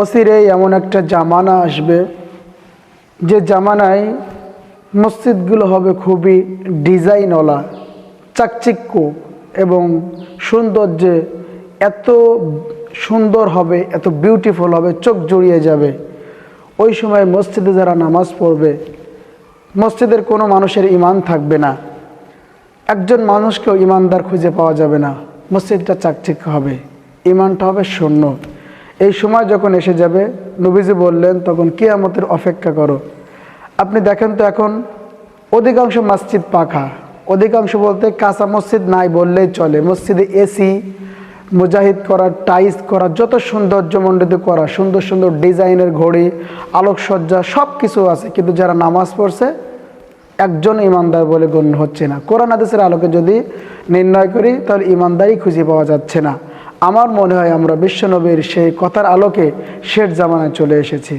অচিরেই এমন একটা জামানা আসবে, যে জামানায় মসজিদগুলো হবে খুবই ডিজাইনওয়ালা, চাকচিক্য এবং সৌন্দর্যে এত সুন্দর হবে, এত বিউটিফুল হবে, চোখ জড়িয়ে যাবে। ওই সময় মসজিদে যারা নামাজ পড়বে, মসজিদের কোনো মানুষের ইমান থাকবে না। একজন মানুষকেও ইমানদার খুঁজে পাওয়া যাবে না। মসজিদটা চাকচিক্য হবে ইমানটা হবে শূন্য। এই সময় যখন এসে যাবে, নবীজি বললেন, তখন কিয়ামতের অপেক্ষা করো। আপনি দেখেন তো এখন অধিকাংশ মসজিদ পাখা। অধিকাংশ বলতে কাঁচা মসজিদ নাই বললেই চলে। মসজিদে এসি, মুজাহিদ করা টাইস করা, যত সৌন্দর্যমণ্ডিত করা, সুন্দর সুন্দর ডিজাইনের ঘড়ি, আলোকসজ্জা সব কিছু আছে। কিন্তু যারা নামাজ পড়ছে, একজন ইমানদার বলে গণ্য হচ্ছে না। কোরআন আদেশের আলোকে যদি নির্ণয় করি, তাহলে ইমানদারই খুঁজে পাওয়া যাচ্ছে না। আমার মনে হয় আমরা বিশ্বনবীর সেই কথার আলোকে শেষ জামানায় চলে এসেছি।